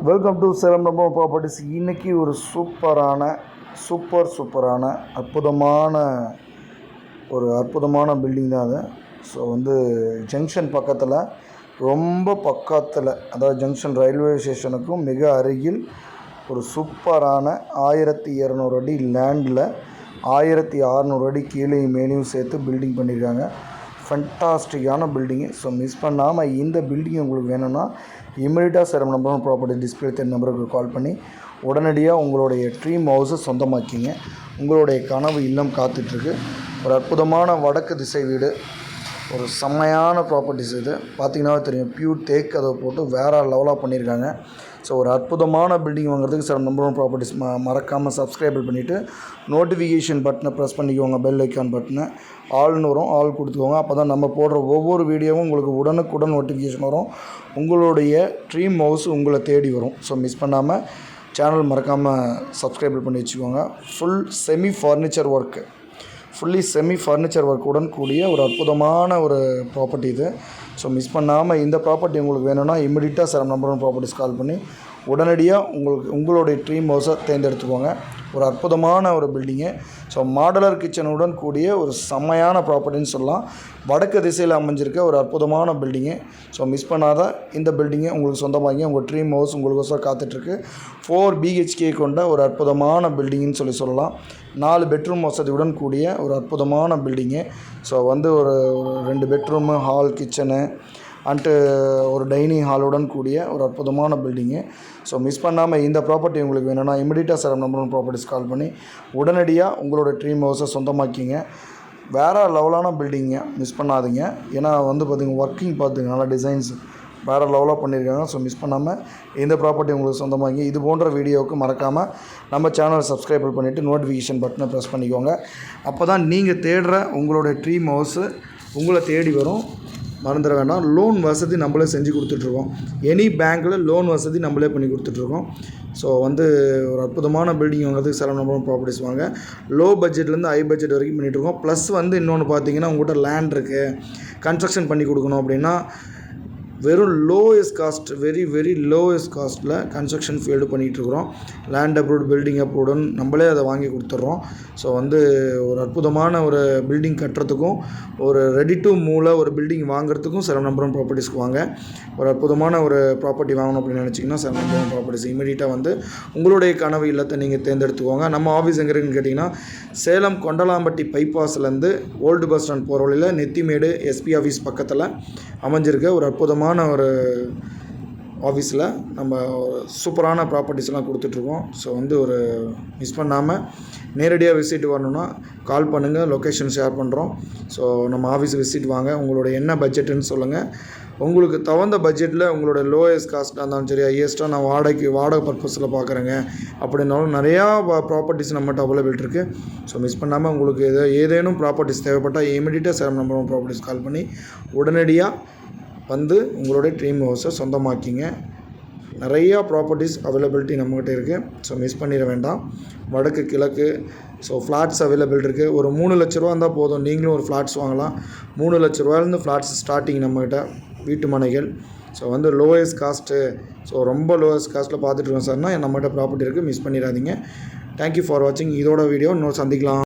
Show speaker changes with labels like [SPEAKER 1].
[SPEAKER 1] Welcome to Salem நம்ம properties இன்றைக்கி ஒரு சூப்பரான சூப்பர் சூப்பரான அற்புதமான ஒரு அற்புதமான பில்டிங் தான் அது. ஸோ வந்து ஜங்ஷன் பக்கத்தில் ரொம்ப பக்கத்தில் அதாவது ஜங்ஷன் ரயில்வே ஸ்டேஷனுக்கும் மிக அருகில் ஒரு சூப்பரான ஆயிரத்தி இரநூறு அடி லேண்டில் ஆயிரத்தி அறநூறு அடி கீழே மேலேயும் சேர்த்து பில்டிங் பண்ணியிருக்காங்க ஃபண்டாஸ்டிக்கான பில்டிங்கு ஸோ மிஸ் பண்ணாமல் இந்த பில்டிங் உங்களுக்கு வேணும்னா இமீடியட்டாக சேரம் நம்பர் ப்ராப்பர்ட்டி டிஸ்பிளே தென் நம்பருக்கு கால் பண்ணி உடனடியாக உங்களுடைய ட்ரீம் ஹவுஸை சொந்தமாக்கிங்க. உங்களுடைய கனவு இல்லம் காத்துட்ருக்கு. ஒரு அற்புதமான வடக்கு திசை வீடு. ஒரு செம்மையான ப்ராப்பர்ட்டிஸ் இது. பார்த்திங்கன்னா தெரியும். பியூர் தேக் அதை போட்டு வேறு லெவலாக பண்ணியிருக்காங்க. ஸோ ஒரு அற்புதமான பில்டிங் வாங்குறதுக்கு சார் நம்பர் ஒன் ப்ராப்பர்ட்டிஸ் ம மறக்காமல் சப்ஸ்கிரைபிள் பண்ணிவிட்டு நோட்டிஃபிகேஷன் பட்டனை ப்ரெஸ் பண்ணிக்கோங்க பெல் ஐக்கான் பட்டனை ஆள்னு வரும் ஆள் கொடுத்துக்கோங்க. அப்போ தான் நம்ம போடுற ஒவ்வொரு வீடியோவும் உங்களுக்கு உடனுக்குடன் நோட்டிஃபிகேஷன் வரும். உங்களுடைய ட்ரீம் ஹவுஸ் உங்களை தேடி வரும். ஸோ மிஸ் பண்ணாமல் சேனல் மறக்காமல் சப்ஸ்கிரைபிள் பண்ணி வச்சுக்கோங்க. Full semi furniture work fully semi furniture ஒர்க்குடன் கூடிய ஒரு அற்புதமான ஒரு ப்ராப்பர்ட்டி இது. ஸோ மிஸ் பண்ணாமல் இந்த ப்ராப்பர்ட்டி உங்களுக்கு வேணும்னா இமிடியட்டாக sir number one properties call பண்ணி உடனடியாக உங்களுக்கு உங்களுடைய ட்ரீம் ஹவுஸை தேர்ந்தெடுத்துக்கோங்க. ஒரு அற்புதமான ஒரு பில்டிங்கு ஸோ மாடலர் கிச்சனுடன் கூடிய ஒரு செம்மையான ப்ராப்பர்ட்டின்னு சொல்லலாம். வடக்கு திசையில் அமைஞ்சிருக்க ஒரு அற்புதமான பில்டிங்கு ஸோ மிஸ் பண்ணாத இந்த பில்டிங்கை உங்களுக்கு சொந்தமாகி உங்கள் ட்ரீம் ஹவுஸ் உங்களுக்கோசரம் காத்துட்ருக்கு. ஃபோர் பிஹெச்கே கொண்ட ஒரு அற்புதமான பில்டிங்னு சொல்லி சொல்லலாம். நாலு பெட்ரூம் வசதியுடன் கூடிய ஒரு அற்புதமான பில்டிங்கு ஸோ வந்து ஒரு ஒரு ரெண்டு bedroom hall kitchen and uh, ஒரு டைனிங் ஹாலுடன் கூடிய ஒரு அற்புதமான பில்டிங்கு ஸோ மிஸ் பண்ணாமல் இந்த ப்ராப்பர்ட்டி உங்களுக்கு வேணும்னா இமிடியட்டாக sir number one properties call பண்ணி உடனடியாக உங்களோட ட்ரீம் ஹவுஸை சொந்தமாக்கிங்க. வேறு லெவலான பில்டிங்க மிஸ் பண்ணாதீங்க. ஏன்னா வந்து பார்த்திங்கன்னா ஒர்க்கிங் பார்த்துங்க நல்லா டிசைன்ஸ் வேறு லெவலாக பண்ணியிருக்காங்க ஸோ மிஸ் பண்ணாமல் இந்த ப்ராப்பர்ட்டி உங்களுக்கு சொந்தமாகி இது போன்ற வீடியோவுக்கு மறக்காமல் நம்ம சேனலை சப்ஸ்கிரைப் பண்ணிவிட்டு நோட்டிஃபிகேஷன் பட்டனை ப்ரெஸ் பண்ணிக்கோங்க. அப்போ தான் நீங்கள் தேடுற உங்களுடைய ட்ரீம் ஹவுஸு உங்களை தேடி வரும். மறந்துட வேண்டாம். லோன் வசதி நம்மளே செஞ்சு கொடுத்துட்ருக்கோம். எனி பேங்க்கில் லோன் வசதி நம்மளே பண்ணி கொடுத்துட்ருக்கோம். ஸோ வந்து ஒரு அற்புதமான பில்டிங் வாங்குறதுக்கு சில நம்பர் ப்ராப்பர்ட்டிஸ் வாங்க. லோ பட்ஜெட்லேருந்து ஹை பட்ஜெட் வரைக்கும் பண்ணிகிட்ருக்கோம் ப்ளஸ் வந்து இன்னொன்று பார்த்தீங்கன்னா உங்கள்கிட்ட லேண்ட் இருக்குது கன்ஸ்ட்ரக்ஷன் பண்ணி கொடுக்கணும் அப்படின்னா வெறும் lowest cost very very lowest காஸ்ட்டில் construction field பண்ணிகிட்ருக்குறோம் லேண்ட் அப்ரூவ்ட் பில்டிங் அப்ரூவ்டுன்னு நம்மளே அதை வாங்கி கொடுத்துட்றோம். ஸோ வந்து ஒரு அற்புதமான ஒரு பில்டிங் கட்டுறதுக்கும் ஒரு ரெடி டு மூவில் ஒரு பில்டிங் வாங்குறதுக்கும் சில நம்பரும் ப்ராப்பர்ட்டிஸ்க்கு வாங்க. ஒரு அற்புதமான ஒரு ப்ராப்பர்ட்டி வாங்கணும் அப்படின்னு நினச்சிங்கன்னா சில நம்பரும் ப்ராப்பர்ட்டிஸ் இமீடியட்டாக வந்து உங்களுடைய கனவு இல்லத்தை நீங்கள் தேர்ந்தெடுத்துக்கோங்க. நம்ம ஆஃபீஸ் எங்கே இருக்குன்னு கேட்டிங்கன்னா சேலம் கொண்டலாம்பட்டி பைபாஸ்லேருந்து ஓல்டு பஸ் ஸ்டாண்ட் போகிற வழியில் நெத்திமேடு எஸ்பி ஆஃபீஸ் பக்கத்தில் அமைஞ்சிருக்க ஒரு அற்புதமான ஒரு ஆஃபீஸில் நம்ம சூப்பரான ப்ராப்பர்ட்டிஸ்லாம் கொடுத்துட்ருக்கோம். ஸோ வந்து ஒரு மிஸ் பண்ணாமல் நேரடியாக விசிட் வரணுன்னா கால் பண்ணுங்கள் லொக்கேஷன் ஷேர் பண்ணுறோம் ஸோ நம்ம ஆஃபீஸ் விசிட் வாங்க. உங்களோட என்ன பட்ஜெட்டுன்னு சொல்லுங்கள் உங்களுக்கு தகுந்த பட்ஜெட்டில் உங்களோட லோயஸ்ட் காஸ்ட்டாக இருந்தாலும் சரி ஹையஸ்ட்டாக நான் வாடகைக்கு வாடகை பர்பஸில் பார்க்குறேங்க அப்படின்னாலும் நிறையா ப்ராப்பர்ட்டிஸ் நம்மகிட்ட அவைலபிள் இருக்குது ஸோ மிஸ் பண்ணாமல் உங்களுக்கு ஏதோ ஏதேனும் ப்ராப்பர்ட்டிஸ் தேவைப்பட்டால் இமீடியட்டாக சேலம் நம்பர் ப்ராப்பர்ட்டிஸ் கால் பண்ணி உடனடியாக வந்து உங்களுடைய ட்ரீம் ஹவுஸை சொந்தமாக்கிங்க. நிறையா ப்ராப்பர்ட்டிஸ் அவைலபிலிட்டி நம்மக்கிட்ட இருக்குது ஸோ மிஸ் பண்ணிட வேண்டாம். வடக்கு கிழக்கு ஸோ ஃப்ளாட்ஸ் அவைலபிள் இருக்குது ஒரு மூணு லட்ச ரூபா இருந்தால் போதும். நீங்களும் ஒரு ஃப்ளாட்ஸ் வாங்கலாம். மூணு லட்ச ரூபாயிலேருந்து ஃப்ளாட்ஸ் ஸ்டார்டிங் நம்மக்கிட்ட வீட்டு மனைகள். ஸோ வந்து லோயஸ்ட் காஸ்ட்டு ஸோ ரொம்ப லோயஸ்ட் காஸ்ட்டில் பார்த்துட்டு இருக்கோம் சார்னா நம்மகிட்ட ப்ராப்பர்ட்டி இருக்குது மிஸ் பண்ணிடாதீங்க. தேங்க்யூ ஃபார் வாட்சிங் இதோட வீடியோ இன்னொரு சந்திக்கலாம்.